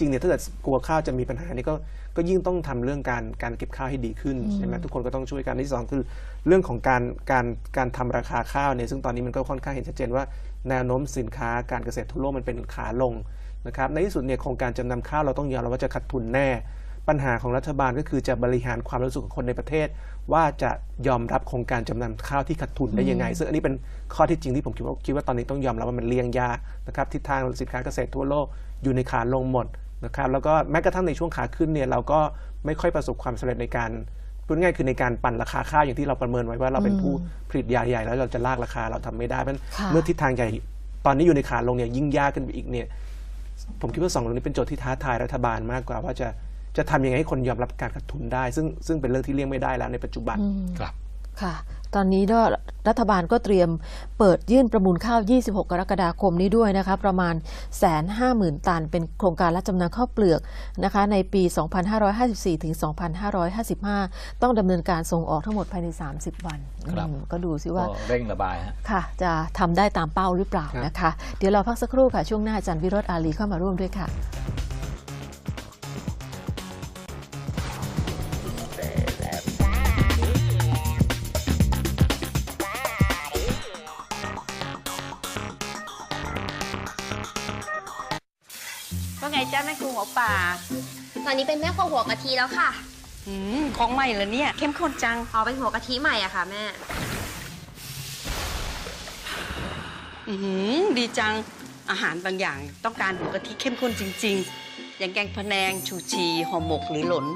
จริงเนี่ยถ้าเกิดกลัวข้าวจะมีปัญหานี่ก็ก็ยิ่งต้องทำเรื่องการการเก็บข้าวให้ดีขึ้นใช่ไหมทุกคนก็ต้องช่วยกันอันที่สองคือเรื่องของการการการทำราคาข้าวเนี่ยซึ่งตอนนี้มันก็ค่อนข้างเห็นชัดเจนว่าแนวโน้มสินค้าการเกษตรทั่วโลกมันเป็นขาลงนะครับในที่สุดเนี่ยโครงการจำนำข้าวเราต้องยอมรับว่าจะขาดทุนแน่ ปัญหาของรัฐบาลก็คือจะบริหารความรู้สึกของคนในประเทศ ว่าจะยอมรับโครงการจำนำข้าวที่ขาดทุนได้ยังไง ซึ่งอันนี้เป็นข้อที่จริงที่ผมคิดว่าคิดว่าตอนนี้ต้องยอมรับว่ามันเลี่ยงยากนะครับทิศทางสินค้าเกษตรทั่วโลกอยู่ในขาลงหมด นะครับแล้วก็แม้กระทั่งในช่วงขาขึ้นเนี่ยเราก็ไม่ค่อยประสบความสำเร็จในการพูดง่ายๆคือในการปั่นราคาข้าวอย่างที่เราประเมินไว้ว่าเราเป็นผู้ผลิตยาใหญ่แล้วเราจะลากราคาเราทำไม่ได้เพราะฉะนั้นค่ะเมื่อทิศทางใหญ่ตอนนี้อยู่ในขาลงเนี่ยยิ่งยากขึ้นไปอีกเนี่ยผมคิดว่าสองเรื่องนี้เป็นโจทย์ที่ท้าทายรัฐบาลมากกว่าว่าจะจะทำยังไงให้คนยอมรับการขาดทุนได้ ซึ่งซึ่งเป็นเรื่องที่เลี่ยงไม่ได้แล้วในปัจจุบันครับค่ะ ตอนนี้ก็รัฐบาลก็เตรียมเปิดยื่นประมูลข้าว 26 กรกฎาคมนี้ด้วยนะคะ ประมาณแสนห้าหมื่นตัน เป็นโครงการรับจำนำข้าวเปลือกนะคะ ในปี 2554 ถึง 2555 ต้องดำเนินการส่งออกทั้งหมดภายใน 30 วันครับอืมก็ดูซิว่าก็เร่งระบายฮะค่ะ จะทำได้ตามเป้าหรือเปล่าครับนะคะ เดี๋ยวเราพักสักครู่ค่ะ ช่วงหน้าอาจารย์วิโรธอาลีเข้ามาร่วมด้วยค่ะ จ้าแม่ครูหัวป่าตอนนี้เป็นแม่ครัวหัวกะทิแล้วค่ะอืมของใหม่เหรอเนี่ย เข้มข้นจังอ๋อเป็นหัวกะทิใหม่อะค่ะแม่ อือหือดีจังอาหารบางอย่างต้องการหัวกะทิเข้มข้นจริง ๆ อย่างแกงพะแนงชูชีห่อหมกหรือหลน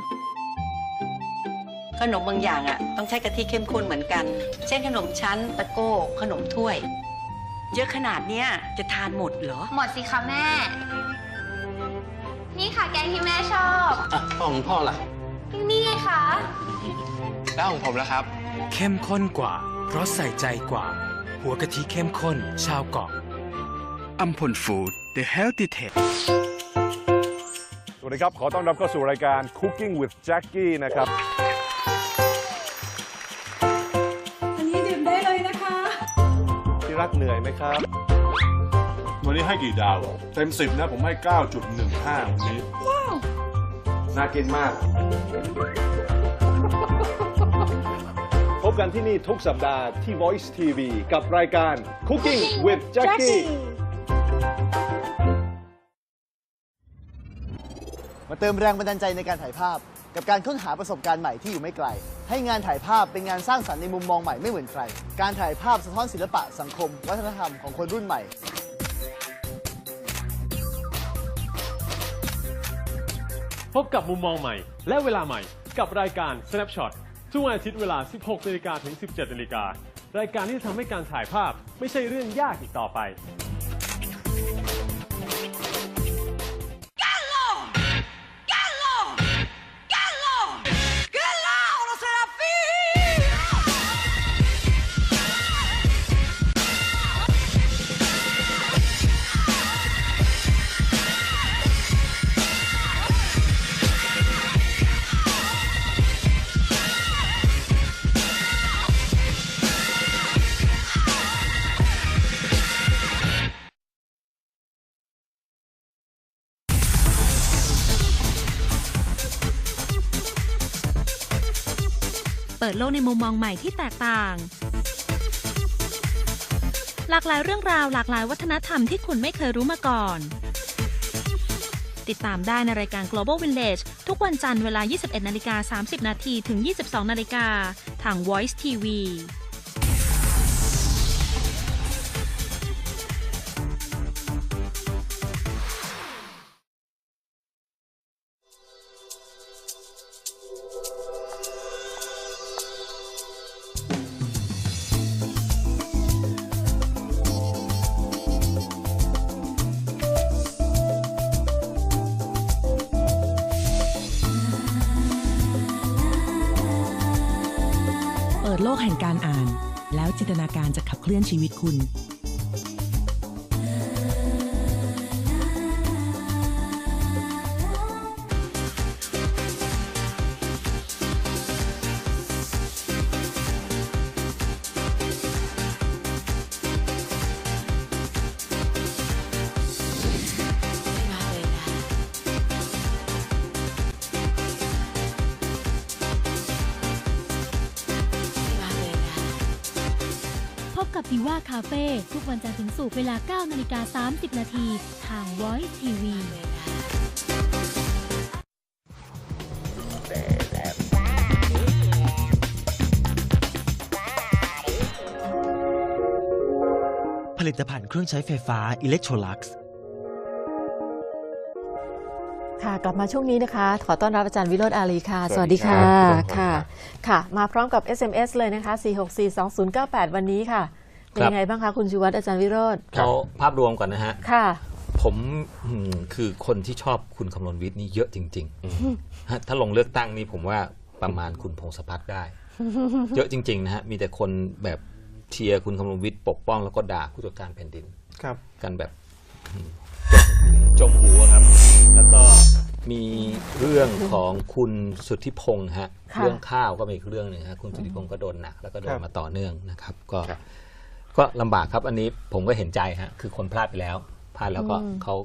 ขนมบางอย่างอะต้องใช้กะทิเข้มข้นเหมือนกัน เช่นขนมชั้นตะโก้ ขนมถ้วย เยอะขนาดเนี้ยจะทานหมดเหรอ หมดสิคะแม่ นี่ค่ะแกงที่แม่ชอบอะของพ่อล่ะ นี่ไงคะ แล้วของผมล่ะครับ เข้มข้นกว่า เพราะใส่ใจกว่า หัวกะทิเข้มข้น ชาวเกาะอัมพลฟู้ด The Healthy Taste สวัสดีครับ ขอต้อนรับเข้าสู่รายการ Cooking with Jackie นะครับ อันนี้ดื่มได้เลยนะคะ ที่รักเหนื่อยไหมครับ วันนี้ให้กี่ดาวเต็ม10นะผมให้ 9.15 วันนี้ว้าวน่ากินมาก พบกันที่นี่ทุกสัปดาห์ที่ Voice TV กับรายการ Cooking with Jackie มาเติมแรงบันดาลใจในการถ่ายภาพ กับการค้นหาประสบการณ์ใหม่ที่อยู่ไม่ไกล ให้งานถ่ายภาพเป็นงานสร้างสรรค์ในมุมมองใหม่ไม่เหมือนใคร การถ่ายภาพสะท้อนศิลปะสังคม วัฒนธรรมของคนรุ่นใหม่ พบกับมุมมองใหม่ และเวลาใหม่กับรายการ Snapshot ทุกวันอาทิตย์เวลา 16นาฬิกาถึง 17นาฬิการายการที่จะทำให้การถ่ายภาพไม่ใช่เรื่องยากอีกต่อไป เปิดโลกในมุมมองใหม่ที่แตกต่าง หลากหลายเรื่องราวหลากหลายวัฒนธรรมที่คุณไม่เคยรู้มาก่อน ติดตามได้ในรายการ Global Village ทุกวันจันทร์เวลา 21นาฬิกา30 นาทีถึง 22นาฬิกาทาง Voice TV ลกแห่งการอ่าน แล้วจินตนาการจะขับเคลื่อนชีวิตคุณ กับดีว่าคาเฟ่ทุกวันจันทร์ถึงศุกร์เวลา 9 นาฬิกา 30 นาทีทาง Voice TV ผลิตภัณฑ์เครื่องใช้ไฟฟ้าอิเล็กโทรลักซ์ค่ะกลับมาช่วงนี้นะคะ ขอต้อนรับอาจารย์วิโรจน์อาลีค่ะสสวัวัสสดีดีค่ะครับค่ะ ค่ะ มาพร้อมกับ SMS เลยนะคะ 4642098 วันนี้ค่ะ เป็นครับยังไงบ้างคะคุณชูวัตรอาจารย์วิโรจน์เอาภาพรวมก่อนนะฮะ ค่ะ ผมอืมคือคนที่ชอบคุณคำนวณวิทย์นี่เยอะจริงๆฮะถ้าลงเลือกตั้งนี่ผมว่าประมาณคุณพงศพัฒน์ได้ เยอะจริงๆนะฮะ มีแต่คนแบบเชียร์คุณคำนวณวิทย์ปกป้องแล้วก็ด่าผู้ตรวจการแผ่นดิน ครับ กันแบบอืมจมหัวครับ แล้วก็มีเรื่องของคุณสุทธิพงษ์ฮะ ค่ะ เรื่องข้าวก็มีอีกเรื่องหนึ่งฮะ คุณสุทธิพงษ์ก็โดนหนักแล้วก็โดครันบมาต่อเนื่องนะครับ ก็ ก็ลำบากครับอันนี้ผมก็เห็นใจฮะคือคนพลาดไปแล้วพลาดแล้วก็อืมเขา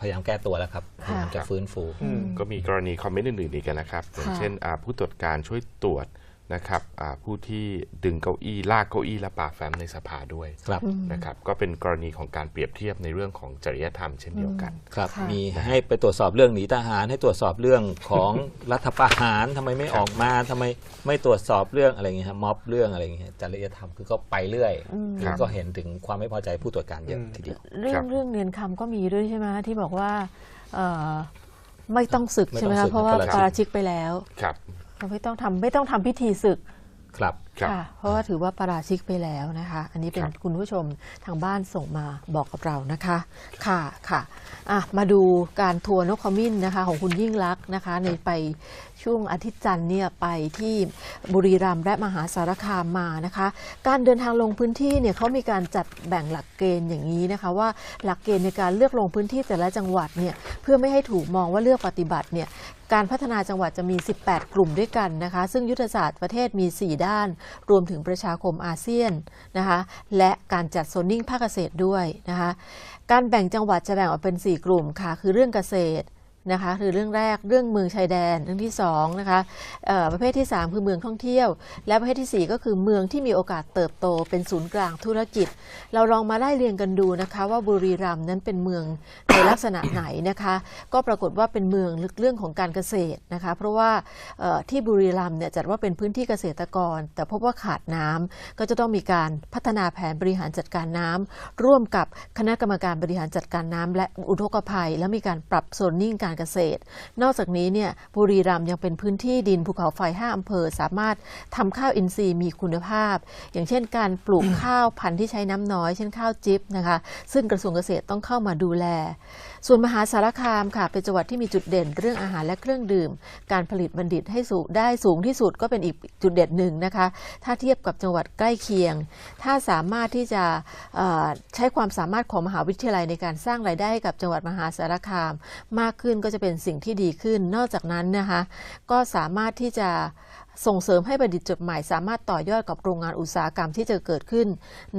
พยายามแก้ตัวแล้วครับพยายามจะฟื้นฟู ก็มีกรณีคอมเมนต์อื่นๆอีกนะครับ อย่างเช่นอ่าผู้ตรวจการช่วยตรวจ นะครับอ่าผู้ที่ดึงเก้าอี้ลากเก้าอี้และป่าแฟ้มในสภาด้วยครับนะครับก็เป็นกรณีของการเปรียบเทียบในเรื่องของจริยธรรมเช่นเดียวกันครับค่ะมีให้ไปตรวจสอบเรื่องหนีทหาร ให้ตรวจสอบเรื่องของรัฐประหารทำไมไม่ออกมาทำไมไม่ตรวจสอบเรื่องอะไรอย่างเงี้ยฮะม็อบเรื่องอะไรอย่างเงี้ยจริยธรรมคือก็ไปเรื่อยอืมคือก็เห็นถึงความไม่พอใจผู้ตรวจการเยอะทีเดียวเรื่อครังบเรื่องเรียนคำก็มีด้วยใช่ไหมที่บอกว่าเอ่อไม่ต้องศึกไม่ใช่ต้ไหอมงศึคะกเพราะว่าให้ปปราราชิชิกกไปแล้วครับเรา ไม่ต้องทำไม่ต้องทำพิธีศึก ครับ ครับค่ะเพราะว่าถือว่าปราชิกไปแล้วนะคะ อันนี้เป็นครับคุณผู้ชมทางบ้านส่งมาบอกกับเรานะคะ ค่ะค่ะอะมาดูการทัวร์นกขมิ้นนะคะ ของคุณยิ่งลักษณ์นะคะ ในไปช่วงอาทิตย์จันทร์เนี่ยไปที่บุรีรัมย์และมหาสารคามมานะคะ การเดินทางลงพื้นที่เนี่ยเขามีการจัดแบ่งหลักเกณฑ์อย่างนี้นะคะ ว่าหลักเกณฑ์ในการเลือกลงพื้นที่แต่ละจังหวัดเนี่ยเพื่อไม่ให้ถูกมองว่าเลือกปฏิบัติเนี่ยการพัฒนาจังหวัดจะมี 18 กลุ่มด้วยกันนะคะ ซึ่งยุทธศาสตร์ประเทศมี 4 ด้านรวมถึงประชาคมอาเซียนนะคะและการจัดโซนนิ่งภาคเกษตรด้วยนะคะการแบ่งจังหวัดจะแบ่งออกเป็น 4 กลุ่มค่ะ คือเรื่องเกษตร นะคะคือเรื่องแรกเรื่องเมืองชายแดน เรื่องที่2นะคะประเภทที่ 3 คือเมืองท่องเที่ยว และประเภททีสี่ 4 ก็คือเมืองที่มีโอกาสเติบโตเป็นศูนย์กลางธุรกิจ เราลองมาไล่เรียงกันดูนะคะ ว่าบุรีรัมย์นั้นเป็นเมืองในลักษณะไหนนะคะ ก็ปรากฏว่าเป็นเมืองเรื่องของการเกษตรนะคะ เพราะว่าที่บุรีรัมย์เนี่ยจัดว่าเป็นพื้นที่เกษตรกร แต่พบว่าขาดน้ำก็จะต้องมีการพัฒนาแผนบริหารจัดการน้ำร่วมกับคณะกรรมการบริหารจัดการน้ำและอุทกภัย และมีการปรับโซนนิ่งการเกษตร นอกจากนี้เนี่ยบุรีรัมย์ยังเป็นพื้นที่ดินภูเขาไฟ5อำเภอ สามารถทำข้าวอินทรีย์มีคุณภาพ อย่างเช่น การปลูกข้าวพันธุ์ที่ใช้น้ำน้อย เช่นข้าวจิ๊บนะคะ ซึ่งกระทรวงเกษตรต้องเข้ามาดูแล ส่วนมหาสารคามค่ะเป็นจังหวัดที่มีจุดเด่นเรื่องอาหารและเครื่องดื่ม การผลิตบัณฑิตให้สูงได้สูงที่สุดก็เป็นอีกจุดเด่นหนึ่งนะคะ ถ้าเทียบกับจังหวัดใกล้เคียง ถ้าสามารถที่จะใช้ความสามารถของมหาวิทยาลัยในการสร้างรายได้ให้กับจังหวัดมหาสารคามมากขึ้นก็จะเป็นสิ่งที่ดีขึ้น นอกจากนั้นนะคะก็สามารถที่จะส่งเสริมให้บัณฑิตจดใหม่ สามารถต่อยอดกับโรงงานอุตสาหกรรมที่จะเกิดขึ้น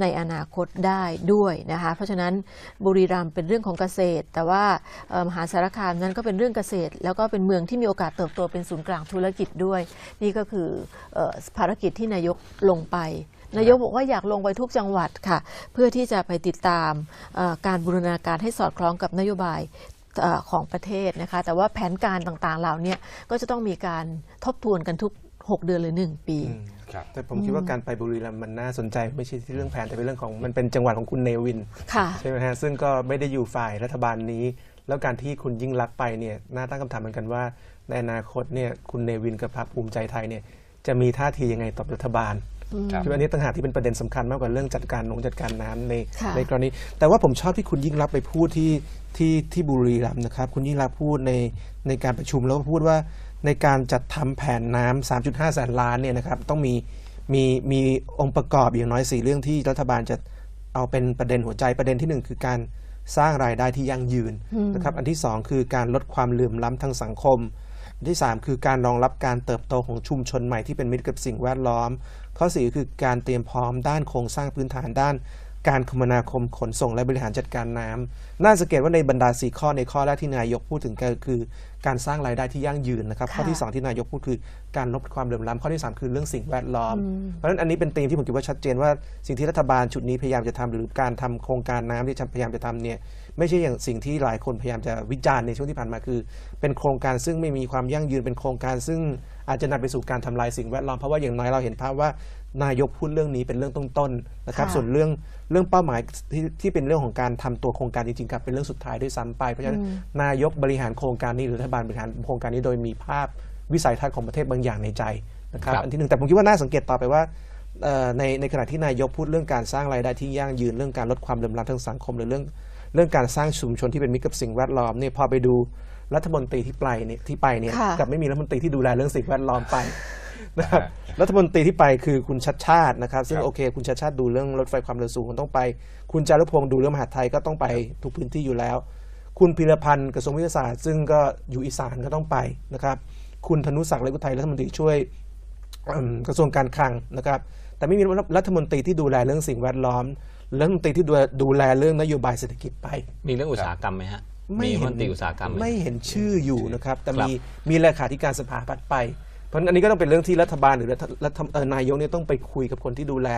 ในอนาคตได้ด้วยนะคะเพราะฉะนั้นบุรีรัมย์เป็นเรื่องของเกษตร แต่ว่ามหาสารคามนั้นก็เป็นเรื่องเกษตร แล้วก็เป็นเมืองที่มีโอกาสเติบโตเป็นศูนย์กลางธุรกิจด้วย นี่ก็คือภารกิจที่นายกลงไปนายกบอกว่าอยากลงไปทุกจังหวัดค่ะ เพื่อที่จะไปติดตามการบูรณาการให้สอดคล้องกับนโยบาย ของประเทศนะคะ แต่ว่าแผนการต่างๆเหล่าเนี้ก็จะต้องมีการทบทวนกันทุก 6 เดือนหรือ 1 ปีแต่ผมคิดว่าการไปบุรีรัมย์มันน่าสนใจ ไม่ใช่ที่เรื่องแผนแต่เป็นเรื่องของมันเป็นจังหวัดของคุณเนวินค่ะใช่ไหมฮะซึ่งก็ไม่ได้อยู่ฝ่ายรัฐบาลนี้ แล้วการที่คุณยิ่งรักษณ์ไปเนี่ยน่าตั้งคำถามเหมือนกันว่า ในอนาคตเนี่ยคุณเนวินกับพรรคภูมิใจไทยเนี่ยจะมีท่าทียังไงต่อรัฐบาลอืม คิดว่าอันนี้ต่างหากที่เป็นประเด็นสำคัญมากกว่าเรื่องจัดการนงจัดการน้ำในค่ะในกรณี แต่ว่าผมชอบที่คุณยิ่งรักษณ์ไปพูดที่ที่ที่บุรีรัมย์นะครับ คุณยิ่งรักษณ์พูดในในการประชุมแล้วก็พูดว่าในการจัดทำแผนน้ำ3.5 แสนล้านเนี่ยนะครับต้องมีมีมีองค์ประกอบอย่างน้อยสี่เรื่องที่รัฐบาลจะเอาเป็นประเด็นหัวใจประเด็นที่หนึ่งคือการสร้างรายได้ที่ยั่งยืนอืมนะครับ อันที่สองคือการลดความเหลื่อมล้ำทางสังคม อันที่ 3 คือการรองรับการเติบโตของชุมชนใหม่ที่เป็นมิตรกับสิ่งแวดล้อม ข้อ4คือการเตรียมพร้อมด้านโครงสร้างพื้นฐานด้าน การคมนาคมขนส่งและบริหารจัดการน้ำน่าสังเกตว่าในบรรดาสี่ข้อในข้อแรกที่นายกพูดถึงก็คือ การสร้างรายได้ที่ยั่งยืนนะครับค่ะข้อที่สองที่นายกพูดคือการลดความเหลื่อมล้ำข้อที่สามคือเรื่องสิ่งแวดล้อมอืมเพราะฉะนั้นอันนี้เป็นธีมที่ผมคิดว่าชัดเจนว่าสิ่งที่รัฐบาลชุดนี้พยายามจะทำหรือการทำโครงการน้ำที่พยายามจะทำเนี่ยไม่ใช่อย่างสิ่งที่หลายคนพยายามจะวิจารณ์ในช่วงที่ผ่านมาคือ เป็นโครงการซึ่งไม่มีความยั่งยืนเป็นโครงการซึ่งอาจจะนำไปสู่การทำลายสิ่งแวดล้อมเพราะว่าอย่างน้อยเราเห็นภาพว่า นายกพูดเรื่องนี้เป็นเรื่องต้นๆนะครับ ค่ะ ส่วนเรื่องเรื่องเป้าหมายที่ที่เป็นเรื่องของการทำตัวโครงการจริงๆกลับเป็นเรื่องสุดท้ายด้วยซ้ำไปเพราะฉะนั้นอืมนายกบริหารโครงการนี้หรือรัฐบาลบริหารโครงการนี้โดยมีภาพวิสัยทัศน์ของประเทศบางอย่างในใจนะครับครับ อันที่หนึ่งแต่ผมคิดว่าน่าสังเกตต่อไปว่าเอ่อในในขณะที่นายกพูดเรื่องการสร้างรายได้ที่ยั่งยืนเรื่องการลดความเหลื่อมล้ำทางสังคมหรือเรื่อง เรื่องการสร้างชุมชนที่เป็นมิตรกับสิ่งแวดล้อมเนี่ยพอไปดูรัฐมนตรีที่ไปเนี่ยที่ไปเนี่ยค่ะ กลับไม่มีรัฐมนตรีที่ดูแลเรื่องสิ่งแวดล้อมไป นะครับรัฐมนตรีที่ไปคือคุณชัดชาตินะครับ ซึ่งครับโอเค คุณชัดชาติดูเรื่องรถไฟความเร็วสูงคุณต้องไป คุณจารุพงศ์ดูเรื่องมหาดไทยก็ต้องไปทุกพื้นที่อยู่แล้ว คุณพิรพันธ์กระทรวงวิทยาศาสตร์ซึ่งก็อยู่อีสานก็ต้องไปนะครับ คุณธนุศักดิ์เลกุไทยรัฐมนตรีช่วยอืมกระทรวงการคลังนะครับ แต่ไม่มีรัฐมนตรีที่ดูแลเรื่องสิ่งแวดล้อมรัฐมนตรีที่ดูแลดูแลเรื่องนโยบายเศรษฐกิจไป มีเรื่องอุตสาหกรรมไหมฮะไม่มีเห็มันนตรีอุตสาหกรรมหไม่เห็นชื่ออยู่นะครับ แต่ครับมีมีเลขาธิการสภาพัฒน์ไป เพราะฉะนั้นอันนี้ก็ต้องเป็นเรื่องที่รัฐบาลหรือรัฐรัฐเอ่อนายกเนี่ยต้องไปคุยกับคนที่ดูแล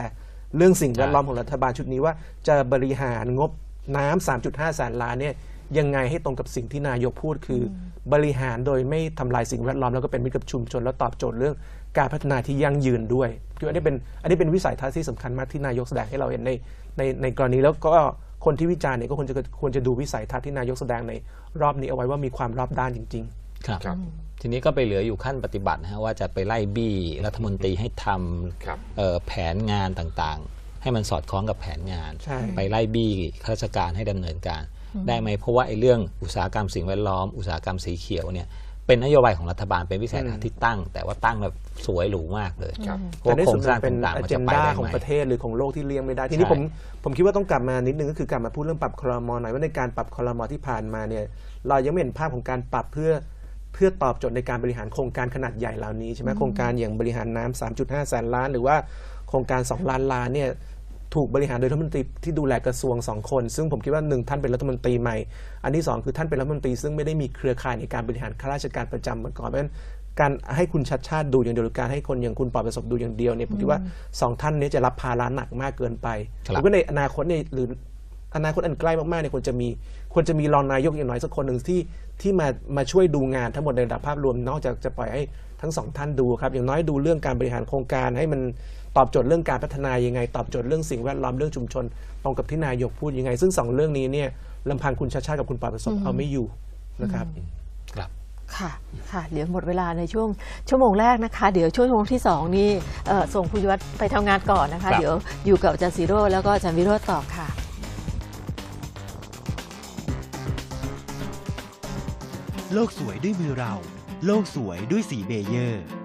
เรื่องสิ่งแวดล้อมของรัฐบาลชุดนี้ว่า จะบริหารงบน้ำ3.5แสนล้านเนี่ยยังไงให้ตรงกับสิ่งที่นายกพูดคืออบริหารโดยไม่ทำลายสิ่งแวดล้อมแล้วก็เป็นมิตรกับชุมชนแล้วตอบโจทย์เรื่องการพัฒนาที่ยั่งยืนด้วยคืออันนี้เป็นอันนี้เป็นวิสัยทัศน์ที่สำคัญมากที่นายกแสดงให้เราเห็นในในในกรณีแล้วก็คนที่วิจารณ์เนี่ยก็ควรจะควรจะดูวิสัยทัศน์ที่นายกแสดงในรอบนี้เอาไว้ว่ามีความรอบด้านจริง ๆ ครับครับ ทีนี้ก็ไปเหลืออยู่ขั้นปฏิบัตินะฮะว่าจะไปไล่บี้รัฐมนตรีให้ทครับำเอ่อแผนงานต่างๆ ให้มันสอดคล้องกับแผนงาน ใช่ ไปไล่บี้ข้าราชการให้ดำเนินการ ได้ไหมเพราะว่าไอ้เรื่องอุตสาหกรรมสิ่งแวดล้อมอุตสาหกรรมสีเขียวเนี่ยเป็นนโยบายของรัฐบาลเป็นวิสัยทัศน์ที่ตั้ง แต่ว่าตั้งแบบสวยหรูมากเลยครับ เพราะแต่ว่าในโครส่วงนสร้างเป็นต่างๆอมันเจจะนไปดาได้ของไหม ประเทศหรือของโลกที่เลี่ยงไม่ได้ ทีนี้ใช่ ผมผมคิดว่าต้องกลับมานิดนึงก็คือกลับมาพูดเรื่องปรับคลมอหน่อยว่าในการปรับคลมอที่ผ่านมาเนี่ยเรายังไม่เห็นภาพของการปรับเพื่อ เพื่อตอบโจทย์ในการบริหารโครงการขนาดใหญ่เหล่านี้ใช่ไหมโครงการอย่างบริหารน้ำ3.5 แสนล้าน หรือว่าโครงการ 2 ล้านล้านเนี่ยถูกบริหารโดยรัฐมนตรีที่ดูแลกระทรวงสองคน ซึ่งผมคิดว่าหนึ่งท่านเป็นรัฐมนตรีใหม่ อันที่สองคือท่านเป็นรัฐมนตรีซึ่งไม่ได้มีเครือข่ายในการบริหารข้าราชการประจำมาก่อนเพราะฉะนั้นการให้คุณชัดชาติดูอย่างเดียวหรือการให้คนอย่างคุณปลอบประสบดูอย่างเดียวเนี่ยผมคิดว่าสองท่านเนี้จะรับภาระหนักมากเกินไปครับหรือว่าในอนาคตเนี่ยหรือ อนาคตอันใกล้มากๆเนี่ยควรจะมีควรจะมีรองนายกอย่างน้อยสักคนหนึ่งที่ที่มามาช่วยดูงานทั้งหมดในระดับภาพรวมนอกจากจะปล่อยให้ทั้งสองท่านดูครับอย่างน้อยดูเรื่องการบริหารโครงการ ให้มันตอบโจทย์เรื่องการพัฒนายังไง ตอบโจทย์เรื่องสิ่งแวดล้อมเรื่องชุมชน ตรงกับที่นายกพูดยังไง ซึ่งสองเรื่องนี้เนี่ยลำพังคุณชาติชาติกับคุณปราบประสบเอาไม่อยู่นะครับครับค่ะค่ะ เดี๋ยวหมดเวลาในช่วงชั่วโมงแรกนะคะ เดี๋ยวช่วงชั่วโมงที่สองนี่เอ่อส่งคุณยวัฒน์ไปทำงานก่อนนะคะครับเดี๋ยวอยู่กับอาจารย์ซีโร่แล้วก็อาจารย์วิโรจน์ต่อค่ะ โลกสวยด้วยมือเรา โลกสวยด้วยสีเบเยอร์